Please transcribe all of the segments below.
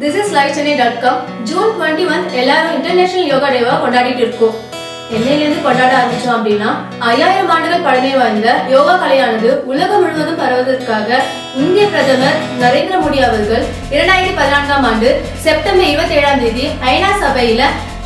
Is life Chennai dot com June twenty one எல்லாரும் international yoga டேவா கொண்டாடிட்டு இருக்கோம் என்னையிலேருந்து கொண்டாட ஆரம்பிச்சோம் அப்படின்னா ஐயாயிரம் ஆண்டுகள் பழமை வாய்ந்த யோகா கலையானது உலகம் முழுவதும் பரவுவதற்காக இந்திய பிரதமர் நரேந்திர மோடி அவர்கள் இரண்டாயிரத்தி பதினான்காம் ஆண்டு செப்டம்பர் இருபத்தி ஏழாம் தேதி ஐநா சபையில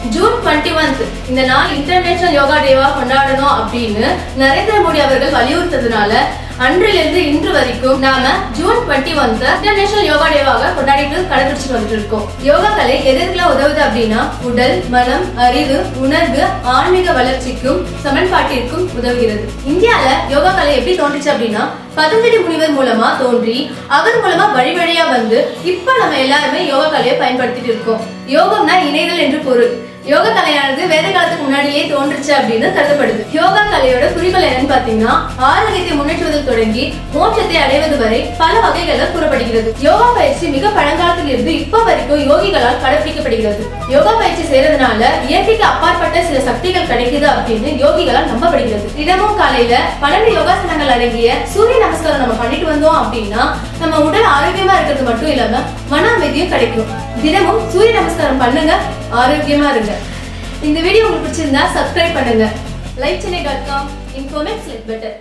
ஜூன் டுவெண்ட்டி ஒன்த் இந்த நாள் இன்டர்நேஷனல் யோகா டேவா கொண்டாடணும் அப்படின்னு நரேந்திர மோடி அவர்கள் வலியுறுத்ததுனால அன்றிலிருந்து இன்று வரைக்கும் நாம June twenty oneth international yoga டேவாக கொண்டாடிட்டு கடைபிடிச்சிட்டு வந்துட்டு இருக்கோம். யோகா கலை எதற்குலாம் உதவுது அப்படின்னா உடல் மனம் அறிவு உணர்வு ஆன்மீக வளர்ச்சிக்கும் சமன்பாட்டிற்கும் உதவுகிறது. இந்தியால யோகா கலை எப்படி தோன்றுச்சு அப்படின்னா பதஞ்சலி முனிவர் மூலமா தோன்றி அவர் மூலமா வழி வழியா வந்து இப்ப நம்ம எல்லாருமே யோகா கலையை பயன்படுத்திட்டு இருக்கோம். யோகம்னா இணைதல் என்று பொருள். யோகா கலையானது வேத காலத்துக்கு முன்னாடியே தோன்றுச்சு அப்படின்னு கருதப்படுது. யோகா கலையோட குறிக்கோள் என்னன்னு பாத்தீங்கன்னா ஆரோக்கியத்தை முன்னேற்றுவதில் தொடங்கி மோட்சத்தை அடைவது வரை பல வகைகளால் கூறப்படுகிறது. யோகா பயிற்சி மிக பழங்காலத்தில் இருந்து இப்ப வரைக்கும் யோகிகளால் கடைபிடிக்கப்படுகிறது யோகா பயிற்சி செய்யறதுனால இயற்கைக்கு அப்பாற்பட்ட சில சக்திகள் கிடைக்குது அப்படின்னு யோகிகளால் நம்பப்படுகிறது. தினமும் காலையில பன்னெண்டு யோகாசனங்கள் அடங்கிய சூரிய நமஸ்காரம் நம்ம பண்ணிட்டு வந்தோம் அப்படின்னா நம்ம உடல் ஆரோக்கியமா இருக்கிறது மட்டும் இல்லாம மன அமைதியும் கிடைக்கும். தினமும் சூரிய நமஸ்காரம் பண்ணுங்க ஆரோக்கியமா இருங்க. இந்த வீடியோ உங்களுக்கு பிடிச்சிருந்தா சப்ஸ்கிரைப் பண்ணுங்க. Like Chennai dot com இன்ஃபோமேட் better